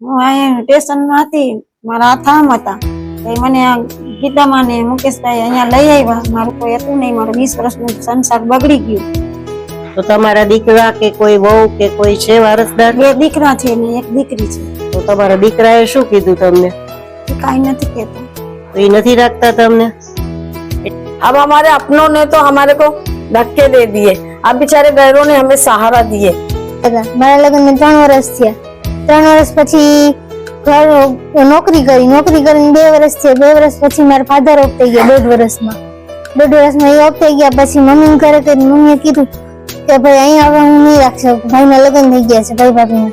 હું અહીંયા સ્ટેશનમાં હતી મારા હાથ આમ હતા તો મને આ ગીતામાં ને મુકેશભાઈ અહીંયા લઈ આવ્યા મારું કોઈ હતું નહીં મારું વીસ વર્ષનું સંસાર બગડી ગયું તો તમારા દીકરા કે કોઈ વહુ કે કોઈ છે વારસદાર બે દીકરા છે ને એક દીકરી છે તો તમારા દીકરાએ શું કીધું તમને એ કાંઈ નથી કહેતા તો એ નથી રાખતા તમને अब हमारे अपनों ने तो हमारे को धक्के दे दिए अब बेचारे गैरों ने हमें सहारा दिए હતા મારા લગ્ન ત્રણ વર્ષ થયા ત્રણ વર્ષ પછી ઘર નોકરી કરી નોકરી કરીને બે વર્ષ છે બે વર્ષ પછી મારા ફાધર ઓફ થઈ ગયા દોઢ વર્ષમાં. દોઢ વર્ષમાં એ ઓફ થઈ ગયા પછી મમ્મી ઘરે કરી મમ્મીએ કીધું કે ભાઈ અહીંયા હવે હું નહીં રાખી શકું. ભાઈના લગ્ન થઈ ગયા છે ભાઈ ભાભીના.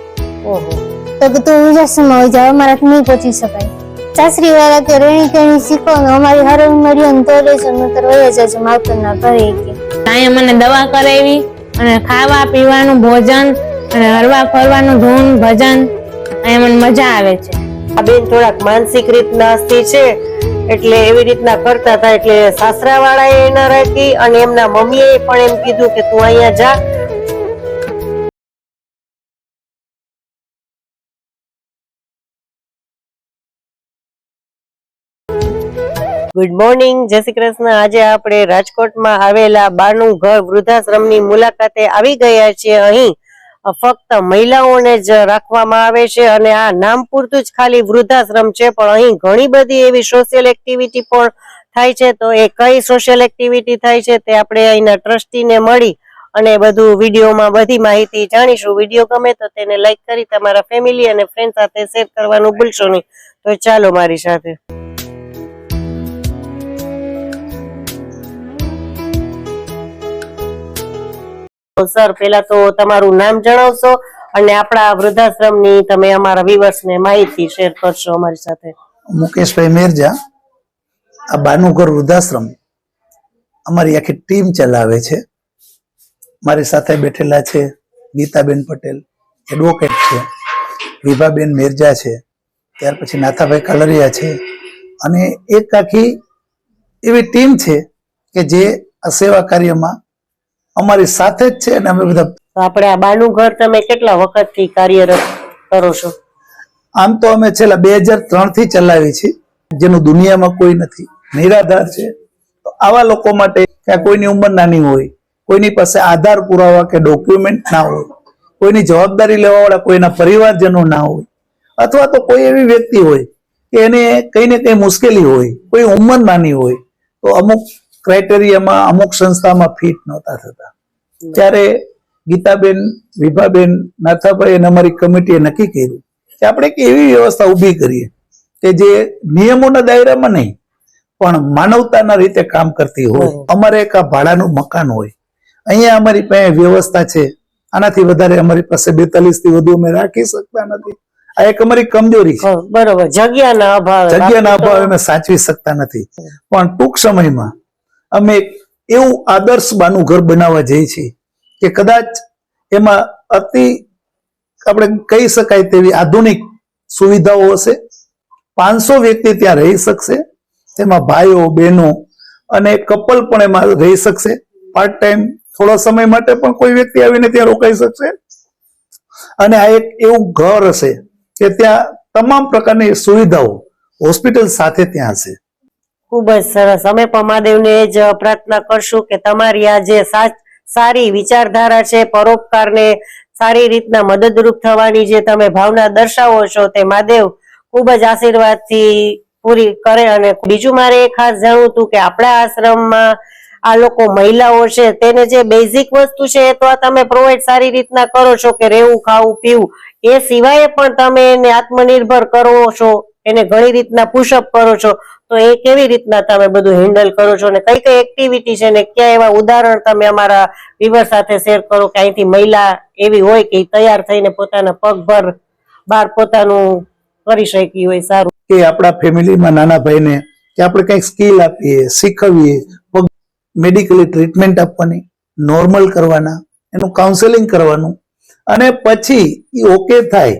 તો કે તું વિજાસમાં હોય જાવ અમારાથી નહીં પહોંચી શકાય. સાસરી વાળા કે રેણી કેણી શીખો ને અમારી હારે ઉમર્યો ને તો રહેજો નતર વયા જજો માવતરના ઘરે કે. અહીંયા મને દવા કરાવી અને ખાવા પીવાનું ભોજન અને હરવા ફરવાનું ધૂન, ભજન મને મજા આવે છે. આ બેન થોડાક માનસિક રીતના અસ્થિ છે, એટલે એવી રીતના કરતા હતા, એટલે સાસરા વાળા એ ન રાખી અને એમના મમ્મીએ પણ એમ કીધું કે તું અહીંયા જા. ગુડ મોર્નિંગ જય શ્રી કૃષ્ણ. આજે આપણે રાજકોટમાં આવેલા બાનું ઘર વૃદ્ધાશ્રમની મુલાકાતે આવી ગયા છીએ અહીં. ફક્ત મહિલાઓને જ રાખવામાં આવે છે અને આ નામ પૂરતું જ ખાલી વૃદ્ધાશ્રમ છે, પણ અહીં ઘણી બધી એવી સોશિયલ એક્ટિવિટી પણ થાય છે. તો એ કઈ સોશિયલ એક્ટિવિટી થાય છે તે આપણે અહીંના ટ્રસ્ટીને મળી અને બધું વિડીયોમાં બધી માહિતી જાણીશું. વીડિયો ગમે તો તેને લાઈક કરી, તમારા ફેમિલી અને ફ્રેન્ડ સાથે શેર કરવાનું ભૂલશો નહીં. તો ચાલો મારી સાથે. સર પેલા તો તમારું નામ જણાવશો અને આપણા વૃદ્ધાશ્રમની તમે અમારા વિવર્સને માહિતી શેર કરશો અમારી સાથે. મુકેશભાઈ મેરજા, આ બાનુઘર વૃદ્ધાશ્રમ અમારી આખી ટીમ ચલાવે છે. મારી સાથે બેઠેલા છે ગીતાબેન પટેલ એડવોકેટ છે, વિભાબેન મેરજા છે, ત્યાર પછી નાથાભાઈ કલરિયા છે અને એક આખી એવી ટીમ છે કે જે આ સેવા કાર્યમાં અમારી સાથે જ છે અને અમે બધા આપણે આ બાનું ઘર તમે કેટલા વખતથી કાર્યરત કરો છો? આમ તો અમે છેલ્લા બે હજાર ત્રણથી ચલાવી છે જેનું દુનિયામાં કોઈ નથી. નિરાધાર છે. તો આવા લોકો માટે કે કોઈની ઉંમર નાની હોય કોઈની પાસે આધાર પુરાવા કે ડોક્યુમેન્ટ ના હોય કોઈની જવાબદારી લેવા વાળા કોઈના પરિવારજનો ના હોય અથવા તો કોઈ એવી વ્યક્તિ હોય કે એને કઈ ને કઈ મુશ્કેલી હોય કોઈ ઉંમર નાની હોય તો અમુક ક્રાઇટેરિયામાં અમુક સંસ્થામાં ફિટ નહોતા થતા. ત્યારે ગીતાબેન વિભાબેન નાથાભાઈ અને અમારી કમિટીએ નક્કી કર્યું કે આપણે એક એવી વ્યવસ્થા ઊભી કરીએ કે જે નિયમોના દાયરામાં નહીં પણ માનવતાના રીતે કામ કરતી હોય. અમારે એક આ ભાડાનું મકાન હોય. અહીંયા અમારી પાસે વ્યવસ્થા છે. આનાથી વધારે અમારી પાસે બેતાલીસથી વધુ અમે રાખી શકતા નથી. આ એક અમારી કમજોરી છે. બરોબર. જગ્યાના અભાવે જગ્યાના અભાવે અમે સાચવી શકતા નથી. પણ ટૂંક સમયમાં અમે એવું આદર્શ બાનું ઘર બનાવવા જઈએ છીએ કે કદાચ એમાં અતિ, આપણે કહી શકાય તેવી આધુનિક સુવિધાઓ હશે. પાંચસો વ્યક્તિ ત્યાં રહી શકશે, તેમાં ભાઈઓ, બહેનો અને કપલ પણ એમાં રહી શકશે. પાર્ટ ટાઈમ થોડા સમય માટે પણ કોઈ વ્યક્તિ આવીને ત્યાં રોકાઈ શકશે. અને આ એક એવું ઘર હશે કે ત્યાં તમામ પ્રકારની સુવિધાઓ હોસ્પિટલ સાથે ત્યાં હશે. ખૂબ જ સરસ. અમે પણ મહાદેવને એ જ પ્રાર્થના કરશું કે તમારી આ જે સારી વિચારધારા છે, પરોપકારને સારી રીતના મદદરૂપ થવાની જે તમે ભાવના દર્શાવો છો તે મહાદેવ ખૂબ જ આશીર્વાદથી પૂરી કરે અને બીજું મારે એ ખાસ જાણવું હતું કે આપણા આશ્રમમાં આ લોકો મહિલાઓ છે, તેને જે બેઝિક વસ્તુ છે એ તો આ તમે પ્રોવાઈડ સારી રીતના કરો છો કે રહેવું, ખાવું, પીવું, એ સિવાય પણ તમે એને આત્મનિર્ભર કરો છો, એને ઘણી રીતના પુશઅપ કરો છો. તો એ કેવી રીતના તમે બધું હેન્ડલ કરો છો ને કઈ કઈ એક્ટિવિટી છે ને ક્યાં એવા ઉદાહરણ તમે અમારા વિવર સાથે શેર કરો કે અહીંથી મહિલા એવી હોય કે તૈયાર થઈને પોતાના પગભર બહાર પોતાનું કરી શકી હોય સારું. કે આપણા ફેમિલીમાં નાના ભાઈને કે આપણે કંઈક સ્કિલ આપીએ, શીખવીએ મેડિકલી ટ્રીટમેન્ટ આપવાની નોર્મલ કરવાના, એનું કાઉન્સેલિંગ કરવાનું, અને પછી એ ઓકે થાય.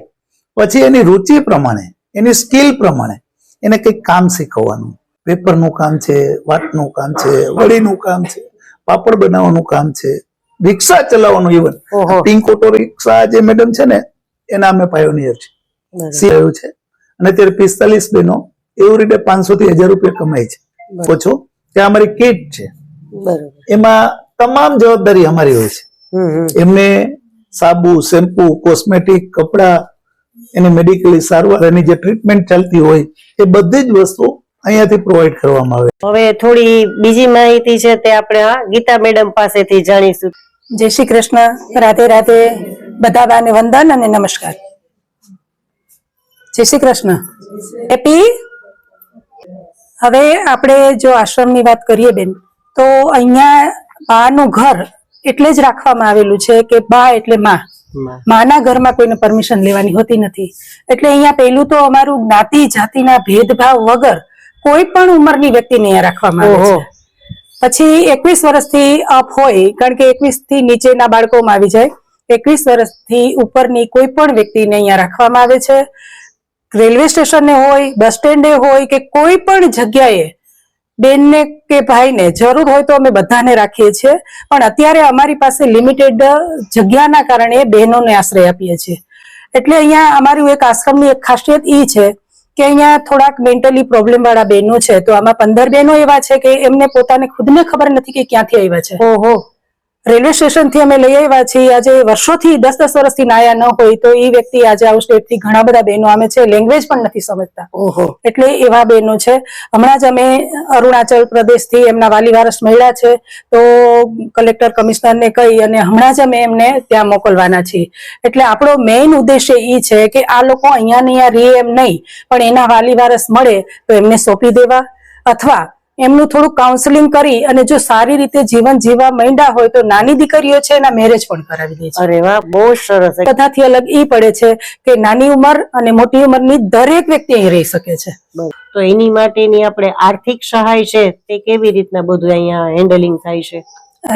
પછી એની રુચિ પ્રમાણે, એની સ્કિલ પ્રમાણે એને કંઈક કામ શીખવવાનું. પેપરનું કામ છે વાતનું કામ છે વડીનું કામ છે પાપડ બનાવવાનું કામ છે રિક્ષા ચલાવવાનું ઇવન પિંક ઓટો રિક્ષા જે મેડમ છે ને એના અમે પાયોનિયર છે રહ્યું છે. અને અત્યારે પિસ્તાલીસ બહેનો એવી રીતે પાંચસો થી હજાર રૂપિયા કમાય છે. ઓછો. ત્યાં અમારી કીટ છે. એમાં તમામ જવાબદારી અમારી હોય છે. એમને સાબુ શેમ્પુ કોસ્મેટિક કપડા એની મેડિકલી સારવાર એની જે ટ્રીટમેન્ટ ચાલતી હોય એ બધી જ વસ્તુ અહીંયાથી પ્રોવાઈડ કરવામાં આવે. હવે થોડી બીજી માહિતી છે તે આપણે આ ગીતા મેડમ પાસેથી જાણીશું. જય શ્રી કૃષ્ણ. રાધે રાધે. બધા બાને વંદન અને નમસ્કાર. જય શ્રી કૃષ્ણ. હેપી હવે આપણે જો આશ્રમની વાત કરીએ બેન તો અહીંયા બાનું ઘર એટલે જ રાખવામાં આવેલું છે કે બા એટલે માં માં. માના ઘરમાં કોઈને પરમિશન લેવાની હોતી નથી. એટલે અહીંયા પહેલું તો અમારું જ્ઞાતિ જાતિના ભેદભાવ વગર કોઈ પણ ઉંમરની વ્યક્તિને અહીંયા રાખવામાં આવે. છે. પછી એકવીસ વર્ષથી અપ હોય કારણ કે એકવીસથી નીચેના બાળકોમાં આવી જાય. એકવીસ વર્ષથી ઉપરની કોઈ પણ વ્યક્તિને અહીંયા રાખવામાં આવે છે. રેલવે સ્ટેશને હોય બસ સ્ટેન્ડે હોય કે કોઈ પણ જગ્યાએ બેનને કે ભાઈને જરૂર હોય તો અમે બધાને રાખીએ છીએ. પણ અત્યારે અમારી પાસે લિમિટેડ જગ્યાના કારણે બહેનોને આશ્રય આપીએ છીએ. એટલે અહીંયા અમારું એક આશ્રમની એક ખાસિયત એ છે કે અહીંયા થોડાક મેન્ટલી પ્રોબ્લેમ વાળા બહેનો છે. તો આમાં પંદર બહેનો એવા છે કે એમને પોતાને ખુદને ખબર નથી કે ક્યાંથી આવ્યા છે. ઓહો. રેલવે સ્ટેશનથી અમે લઈ આવ્યા છીએ. આજે વર્ષોથી દસ દસ વર્ષથી નાયા ન હોય તો એ વ્યક્તિ આજે આવું સ્ટેટથી ઘણા બધા બહેનો અમે છે. લેંગ્વેજ પણ નથી સમજતા. એટલે એવા બહેનો છે. હમણાં જ અમે અરુણાચલ પ્રદેશથી એમના વાલી વારસ મળ્યા છે. તો કલેક્ટર કમિશનરને કહી અને હમણાં જ અમે એમને ત્યાં મોકલવાના છીએ. એટલે આપણો મેઇન ઉદ્દેશ્ય એ છે કે આ લોકો અહીંયા ને અહીંયા રે એમ નહીં. પણ એના વાલી વારસ મળે તો એમને સોંપી દેવા. અથવા એમનું થોડું કાઉન્સેલિંગ કરી અને જો સારી રીતે જીવન જીવવા માંડ્યા હોય તો નાની દીકરીઓ છે એના મેરેજ પણ કરાવી દે છે. અરે વાહ બહુ સરસ બધાથી અલગ ઈ પડે છે કે નાની ઉંમર અને મોટી ઉંમરની દરેક વ્યક્તિ અહીં રહી શકે છે. તો એની માટેની આપણે આર્થિક સહાય છે તે કેવી રીતના બધું અહીંયા હેન્ડલિંગ થાય છે?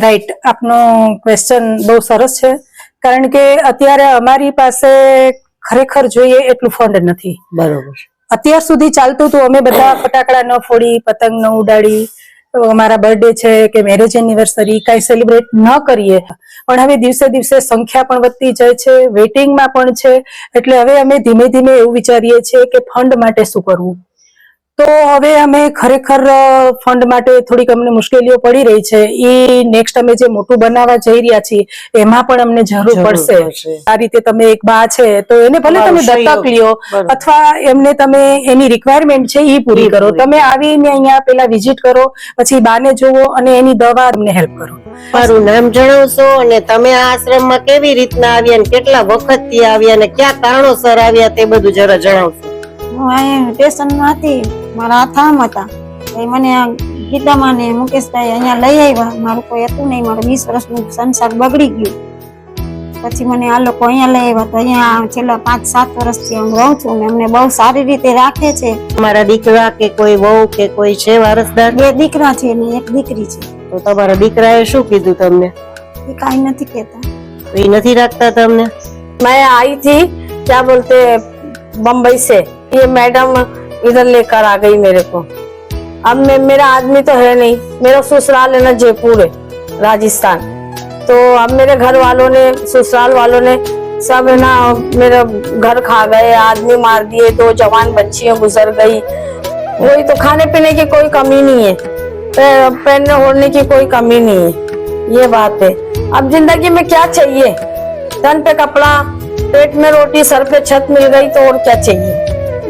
રાઈટ આપનો ક્વેશ્ચન બહુ સરસ છે. કારણ કે અત્યારે અમારી પાસે ખરેખર જોઈએ એટલું ફંડ નથી. બરોબર અત્યાર સુધી ચાલતું હતું, અમે બધા ફટાકડા ન ફોડી, પતંગ ન ઉડાડી અમારા બર્થડે છે કે મેરેજ એનિવર્સરી કઈ સેલિબ્રેટ ન કરીએ. પણ હવે દિવસે દિવસે સંખ્યા પણ વધતી જાય છે વેઇટિંગમાં પણ છે, એટલે હવે અમે ધીમે ધીમે એવું વિચારીએ છીએ કે ફંડ માટે શું કરવું. તો હવે અમે ખરેખર ફંડ માટે થોડીક અમને મુશ્કેલીઓ પડી રહી છે. એ નેક્સ્ટ અમે જે મોટું બનાવવા જઈ રહ્યા છીએ એમાં પણ અમને જરૂર પડશે. આ રીતે તમે એક બા છે તો એને ભલે તમે દત્તક લ્યો અથવા એમને તમે એની રિક્વાયરમેન્ટ છે એ પૂરી કરો. તમે આવીને અહીંયા પેલા વિઝિટ કરો પછી બાને જોવો અને એની દવા અમને હેલ્પ કરો. મારું નામ જણાવશો અને તમે આ આશ્રમમાં કેવી રીતના આવ્યા અને કેટલા વખતથી આવ્યા અને ક્યાં કારણોસર આવ્યા તે બધું જરા જણાવશો. હું અહીંયા સ્ટેશનમાં હતી મારા હાથામ હતા. એ મને આ ગીતામાં ને મુકેશભાઈ અહીંયા લઈ આવ્યા. મારું કોઈ હતું નહીં. મારું વીસ વર્ષનું સંસાર બગડી ગયું. પછી મને આ લોકો અહીંયા લઈ આવ્યા. તો અહીંયા છેલ્લા પાંચ સાત વર્ષથી હું રહું છું ને અમને બહુ સારી રીતે રાખે છે. મારા દીકરા કે કોઈ વહુ કે કોઈ છે વારસદાર? બે દીકરા છે ને એક દીકરી છે. તો તમારા દીકરાએ શું કીધું તમને? એ કાંઈ નથી કહેતા. એ નથી રાખતા તમને? મેં આવી થી ક્યાં બોલતે બમ્બઈ છે. ये मैडम इधर लेकर आ गई मेरे को। अब मैं, मेरा आदमी तो है नहीं। मेरा ससुराल है ना जयपुर है, राजस्थान। तो अब मेरे घर वालों ने, ससुराल वालों ने सब है ना, मेरा घर खा गए, आदमी मार दिए, दो जवान बच्चियाँ गुजर गई। वही तो खाने पीने की कोई कमी नहीं है। पहनने ओढ़ने की कोई कमी नहीं है। ये बात है। अब ज़िंदगी में क्या चाहिए? तन पे कपड़ा, पेट में रोटी, सर पे छत मिल गई तो और क्या चाहिए?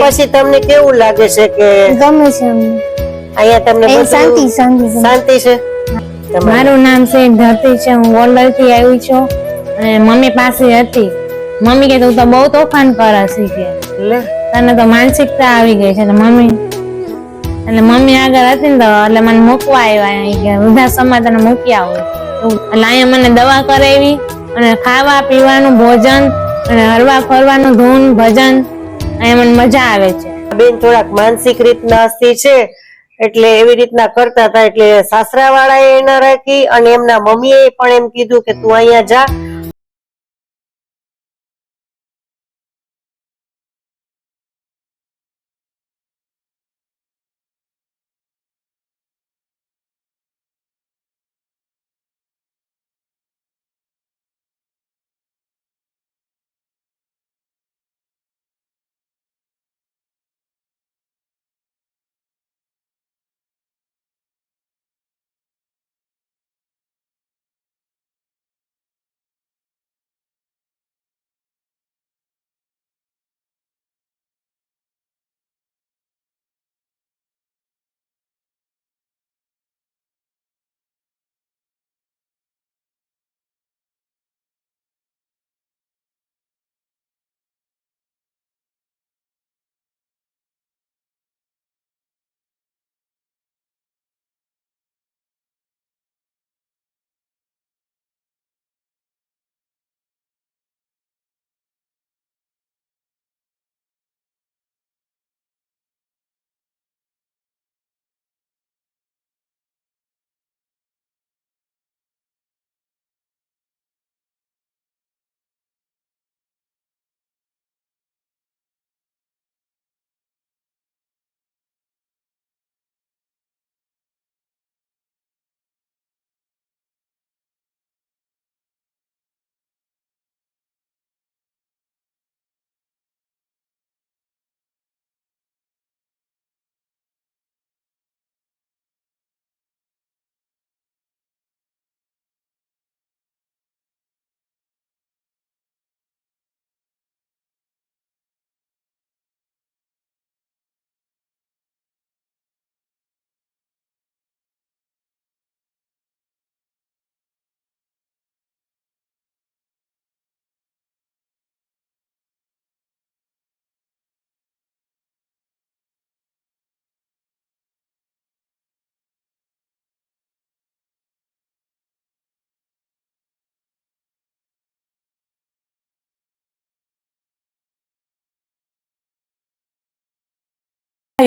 પછી તમને કેવું લાગે છે કે ગમે છે અહીંયા તમને શાંતિ શાંતિ શાંતિ. છે? મારું નામ છે ધરતી છે હું ગોંડલથી આવી છું અને મમ્મી પાસે હતી. મમ્મી કે તું તો બહુ તોફાન કરે છે કે. તને તો માનસિકતા આવી ગઈ છે મમ્મી એટલે મમ્મી આગળ હતી ને તો એટલે મને મૂકવા આવ્યા કે વૃદ્ધાશ્રમમાં તને મૂકી આવું. એટલે અહીંયા મને દવા કરાવી અને ખાવા પીવાનું ભોજન અને હરવા ફરવાનું ધૂન, ભજન મને મજા આવે છે. બેન થોડાક માનસિક રીતના અસ્થિ છે, એટલે એવી રીતના કરતા હતા, એટલે સાસરા વાળા એ ના રાખી અને એમના મમ્મીએ પણ એમ કીધું કે તું અહીંયા જા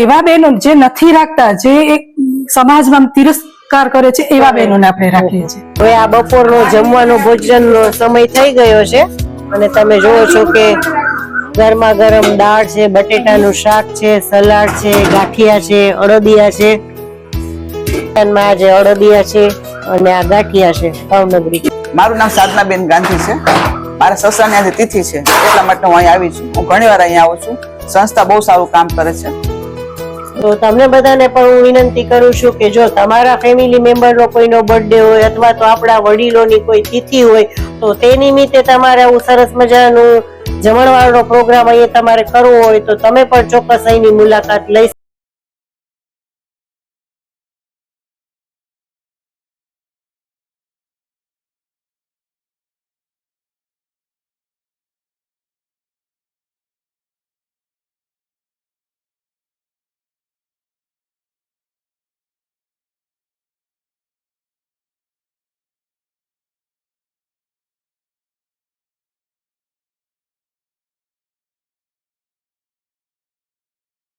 એવા બહેનો જે નથી રાખતા જે એક સમાજમાં તિરસ્કાર કરે છે એવા બહેનોને આપણે રાખીએ છીએ. હવે આ બપોરનો જમવાનો ભોજનનો સમય થઈ ગયો છે અને તમે જુઓ છો કે ગરમા ગરમ દાળ છે બટેટાનું શાક છે સલાડ છે ગાંઠિયા છે અડદિયા છે. માં આજે અડદિયા છે અને આ ગાંઠિયા છે ભાવનગરી. મારું નામ સાધનાબેન ગાંધી છે. મારા સસરાની આજે તિથિ છે. એટલા માટે હું અહીં આવી છું. હું ઘણી વાર અહીંયા આવું છું. સંસ્થા બહુ સારું કામ કરે છે. તો તમને બધાને પણ હું વિનંતી કરું છું કે જો તમારા ફેમિલી મેમ્બરનો કોઈનો બર્થડે હોય અથવા તો આપણા વડીલોની કોઈ તિથિ હોય, તો તે નિમિત્તે તમારે આવું સરસ મજાનું જમણવારનો પ્રોગ્રામ અહીંયા તમારે કરવો હોય તો તમે પણ ચોક્કસ અહીંની મુલાકાત લઈ